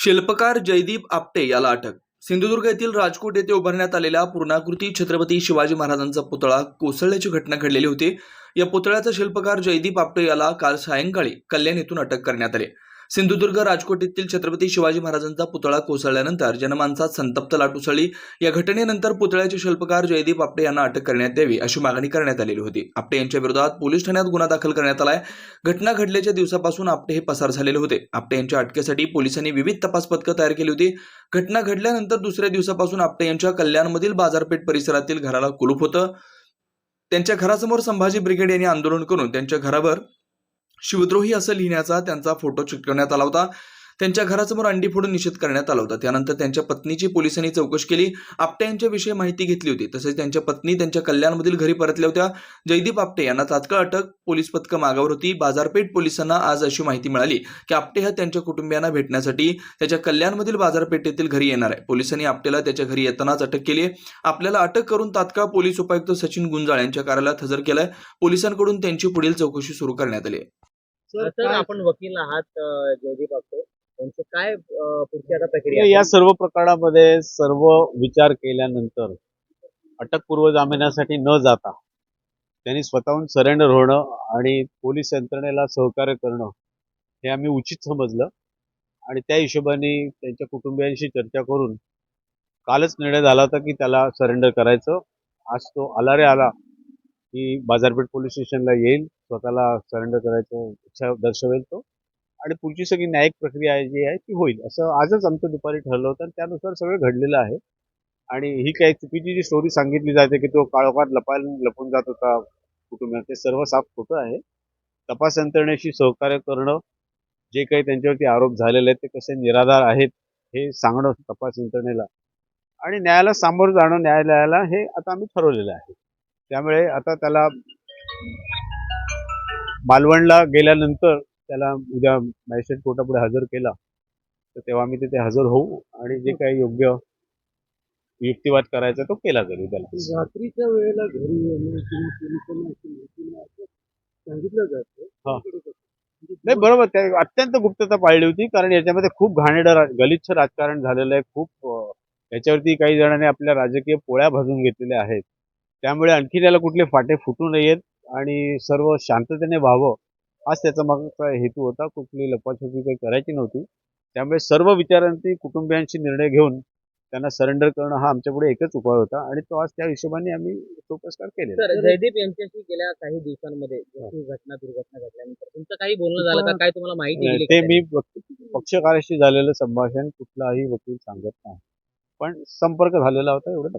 शिल्पकार जयदीप आपटे याला अटक. सिंधुदुर्ग येथील राजकोट येथे उभारण्यात आलेल्या पूर्णाकृती छत्रपती शिवाजी महाराजांचा पुतळा कोसळल्याची घटना घडलेली होती. या पुतळ्याचा शिल्पकार जयदीप आपटे याला काल सायंकाळी कल्याण येथून अटक करण्यात आली. सिंधुदुर्ग राजकोट येथील छत्रपती शिवाजी महाराजांचा पुतळा कोसळल्यानंतर जनमानसात संतप्त लाट उसळली. या घटनेनंतर पुतळ्याचे शिल्पकार जयदीप आपटे यांना अटक करण्यात यावी अशी मागणी करण्यात आलेली होती. आपटे यांच्या विरोधात पोलीस ठाण्यात गुन्हा दाखल करण्यात आलाय. घटना घडल्याच्या दिवसापासून आपटे हे पसार झालेले होते. आपटे यांच्या अटकेसाठी पोलिसांनी विविध तपास पथकं तयार केली होती. घटना घडल्यानंतर दुसऱ्या दिवसापासून आपटे यांच्या कल्याणमधील बाजारपेठ परिसरातील घराला कुलूप होतं. त्यांच्या घरासमोर संभाजी ब्रिगेड यांनी आंदोलन करून त्यांच्या घरावर शिवद्रोही असं लिहिण्याचा त्यांचा फोटो चिटकवण्यात आला होता. त्यांच्या घरासमोर अंडी फोडून निषेध करण्यात आला होता. त्यानंतर त्यांच्या पत्नीची पोलिसांनी चौकशी केली. आपटे यांच्याविषयी माहिती घेतली होती. तसेच त्यांच्या पत्नी त्यांच्या कल्याणमधील घरी परतल्या होत्या. जयदीप आपटे यांना तात्काळ अटक पोलीस पथकं मागावर होती. बाजारपेठ पोलिसांना आज अशी माहिती मिळाली की आपटे हा त्यांच्या कुटुंबियांना भेटण्यासाठी त्याच्या कल्याणमधील बाजारपेठेतील घरी येणार आहे. पोलिसांनी आपटेला त्याच्या घरी येतानाच अटक केली आपल्याला अटक करून तात्काळ पोलीस उपायुक्त सचिन गुंजाळ यांच्या कार्यालयात हजर केलाय. पोलिसांकडून त्यांची पुढील चौकशी सुरू करण्यात आली सर आपण वकील आहात जयदीप आपटे त्यांचं काय पुढची आता प्रक्रिया या सर्व प्रकरणामध्ये सर्व विचार केल्यानंतर अटकपूर्व जामिनासाठी न जाता त्यांनी स्वतःहून सरेंडर होणं आणि पोलीस यंत्रणेला सहकार्य करणं हे आम्ही उचित समजलं. आणि त्या हिशोबाने त्यांच्या कुटुंबियांशी चर्चा करून कालच निर्णय झाला होता की त्याला सरेंडर करायचं. आज तो आला रे आला की बाजारपेठ पोलीस स्टेशनला येईल. स्वतःला सरेंडर करायचं इच्छा दर्शवेल तो. आणि पुढची सगळी न्यायिक प्रक्रिया आहे जी आहे ती होईल. असं आजच आमचं दुपारी ठरलं होतं आणि त्यानुसार सगळं घडलेलं आहे. आणि ही काही चुकीची जी स्टोरी सांगितली जाते की तो काळोखात लपायला लपून जात होता कुटुंबात ते सर्व साफ खोटं आहे. तपास यंत्रणेशी सहकार्य करणं जे काही त्यांच्यावरती आरोप झालेले आहेत ते कसे निराधार आहेत हे सांगणं तपास यंत्रणेला. आणि न्यायाला सामोरं जाणं न्यायालयाला हे आता आम्ही ठरवलेलं आहे. त्यामुळे आता त्याला मालवणला गेल्यानंतर त्याला उद्या मॅजिस्ट्रेट कोर्टापुढे हजर केला. तर तेव्हा आम्ही तिथे हजर होऊ आणि जे काही योग्य युक्तिवाद करायचा तो केला जाईल उद्याला रात्रीच्या वेळेला घरी सांगितलं जातं. नाही बरोबर. त्या अत्यंत गुप्तता पाळली होती कारण याच्यामध्ये खूप घाणेरडं रा- गलिच्छ राजकारण झालेलं आहे. खूप याच्यावरती काही जणांनी आपल्या राजकीय पोळ्या भाजून घेतलेल्या आहेत. त्यामुळे आणखी त्याला कुठले फाटे फुटू नयेत. आणि सर्व शांततेने व्हावं हाच त्याचा मागचा हेतू होता. कुठली लपाछपी काही करायची नव्हती. त्यामुळे सर्व विचारांती कुटुंबियांशी निर्णय घेऊन त्यांना सरेंडर करणं हा आमच्यापुढे एकच उपाय होता आणि तो आज त्या हिशोबाने आम्ही तो पुरस्कार केलेला सर जयदीप यांच्याशी गेल्या काही दिवसांमध्ये घटना दुर्घटना घडल्यानंतर तुमचं काही बोलणं झालं का? काय तुम्हाला माहिती ते मी पक्षकाराशी झालेलं संभाषण कुठलाही वकील सांगत नाही. पण संपर्क झालेला होता एवढं.